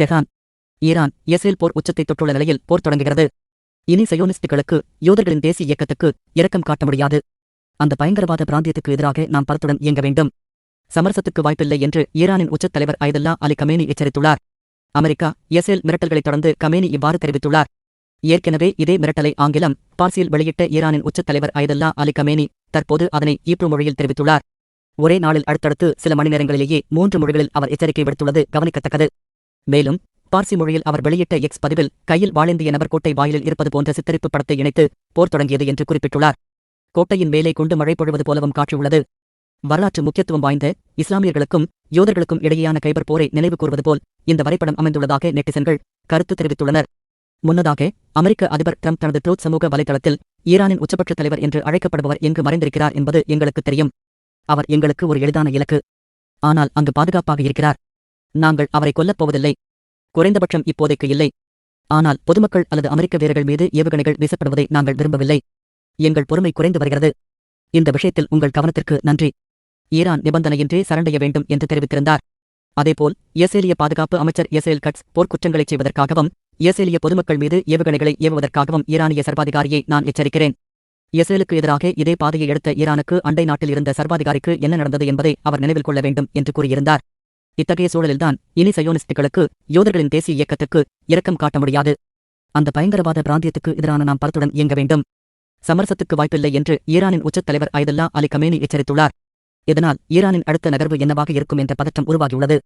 தெஹான். Iran Israel போர் உச்சத்தை தொட்டுள்ள நிலையில் போர் தொடங்குகிறது. இனி சயோனிஸ்டுகளுக்கு யூதர்களின் தேசிய இயக்கத்துக்கு இரக்கம் காட்ட முடியாது. அந்த பயங்கரவாத பிராந்தியத்துக்கு எதிராக நாம் பலத்துடன் இயங்க வேண்டும். சமரசத்துக்கு வாய்ப்பில்லை என்று ஈரானின் உச்சத் தலைவர் ஐதல்லா அலி கமேனி எச்சரித்துள்ளார். அமெரிக்கா இஸ்ரேல் மிரட்டல்களைத் தொடர்ந்து கமேனி இவ்வாறு தெரிவித்துள்ளார். ஏற்கனவே இதே மிரட்டலை ஆங்கிலம் பார்சியில் வெளியிட்ட ஈரானின் உச்சத் தலைவர் ஐதல்லா அலி கமேனி தற்போது அதனை ஈப்ரு மொழியில் தெரிவித்துள்ளார். ஒரே நாளில் அடுத்தடுத்து சில மணி நேரங்களிலேயே மூன்று மொழிகளில் அவர் எச்சரிக்கை விடுத்துள்ளது கவனிக்கத்தக்கது. மேலும் பார்சி மொழியில் அவர் வெளியிட்ட எக்ஸ் பதிவில் கையில் வாழேந்திய நபர் கோட்டை வாயிலில் இருப்பது போன்ற சித்தரிப்பு படத்தை இணைத்து போர் தொடங்கியது என்று குறிப்பிட்டுள்ளார். கோட்டையின் மேலே கொண்டு மழை பொழுவது போலவும் காட்சியுள்ளது. வரலாற்று முக்கியத்துவம் வாய்ந்த இஸ்லாமியர்களுக்கும் யோதர்களுக்கும் இடையேயான கைபர் போரை நினைவு கூறுவது போல் இந்த வரைபடம் அமைந்துள்ளதாக நெட்டிசன்கள் கருத்து தெரிவித்துள்ளனர். முன்னதாக அமெரிக்க அதிபர் ட்ரம்ப் தனது ட்ரூத் சமூக வலைதளத்தில் ஈரானின் உச்சபட்ச தலைவர் என்று அழைக்கப்படுபவர் எங்கு மறைந்திருக்கிறார் என்பது எங்களுக்கு தெரியும். அவர் எங்களுக்கு ஒரு எளிதான இலக்கு. ஆனால் அங்கு பாதுகாப்பாக இருக்கிறார். நாங்கள் அவரை கொல்லப் போவதில்லை. குறைந்தபட்சம் இப்போதைக்கு இல்லை. ஆனால் பொதுமக்கள் அல்லது அமெரிக்க வீரர்கள் மீது ஏவுகணைகள் வீசப்படுவதை நாங்கள் விரும்பவில்லை. எங்கள் பொறுமை குறைந்து வருகிறது. இந்த விஷயத்தில் உங்கள் கவனத்திற்கு நன்றி. ஈரான் நிபந்தனையின்றி சரண்டைய வேண்டும் என்று தெரிவித்திருந்தார். அதேபோல் இயசேலிய பாதுகாப்பு அமைச்சர் இயசேல் கட்ஸ் போர்க்குற்றங்களைச் செய்வதற்காகவும் இயசேலிய பொதுமக்கள் மீது ஏவுகணைகளை ஏவுவதற்காகவும் ஈரானிய சர்வாதிகாரியை நான் எச்சரிக்கிறேன். இயசேலுக்கு எதிராக இதே பாதையை எடுத்த ஈரானுக்கு அண்டை நாட்டில் இருந்த சர்வாதிகாரிக்கு என்ன நடந்தது என்பதை அவர் நினைவில் கொள்ள வேண்டும் என்று கூறியிருந்தார். இத்தகைய சூழலில்தான் இனி சயோனிஸ்டுகளுக்கு யோதர்களின் தேசிய இயக்கத்துக்கு இரக்கம் காட்ட முடியாது. அந்த பயங்கரவாத பிராந்தியத்துக்கு எதிரான நாம் பலத்துடன் இயங்க வேண்டும். சமரசத்துக்கு வாய்ப்பில்லை என்று ஈரானின் உச்சத் தலைவர் ஐதல்லா அலி கமேனி எச்சரித்துள்ளார். இதனால் ஈரானின் அடுத்த நகர்வு என்னவாக இருக்கும் என்ற பதற்றம் உருவாகியுள்ளது.